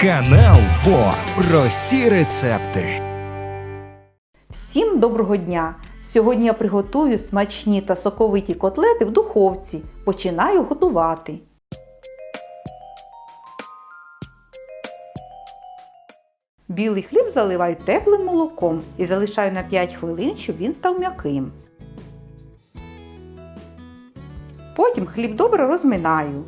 Канал ФО. Прості рецепти. Всім доброго дня! Сьогодні я приготую смачні та соковиті котлети в духовці. Починаю готувати. Білий хліб заливаю теплим молоком і залишаю на 5 хвилин, щоб він став м'яким. Потім хліб добре розминаю.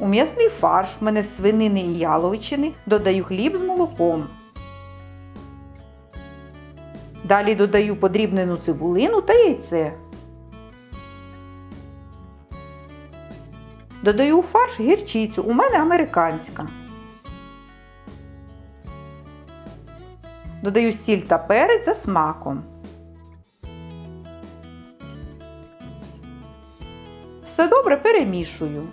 У м'ясний фарш в мене свинини і яловичини додаю хліб з молоком. Далі додаю подрібнену цибулину та яйце. Додаю у фарш гірчицю, у мене американська. Додаю сіль та перець за смаком. Все добре перемішую.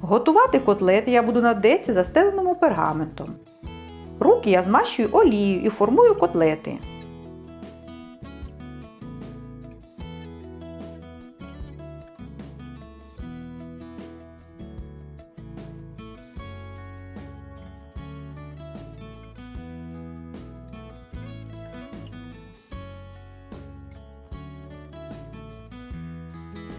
Готувати котлети я буду на деці застеленому пергаментом. Руки я змащую олією і формую котлети.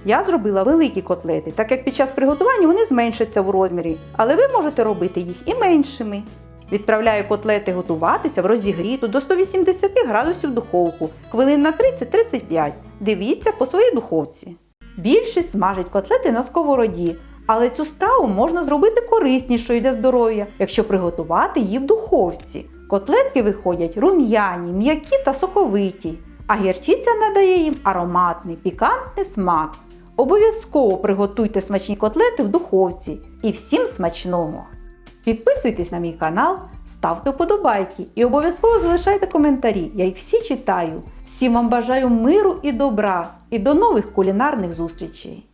Я зробила великі котлети, так як під час приготування вони зменшаться в розмірі, але ви можете робити їх і меншими. Відправляю котлети готуватися в розігріту до 180 градусів духовку хвилин на 30-35. Дивіться по своїй духовці. Більшість смажать котлети на сковороді, але цю страву можна зробити кориснішою для здоров'я, якщо приготувати її в духовці. Котлетки виходять рум'яні, м'які та соковиті, а гірчиця надає їм ароматний пікантний смак. Обов'язково приготуйте смачні котлети в духовці і всім смачного! Підписуйтесь на мій канал, ставте вподобайки і обов'язково залишайте коментарі. Я їх всі читаю. Всім вам бажаю миру і добра і до нових кулінарних зустрічей!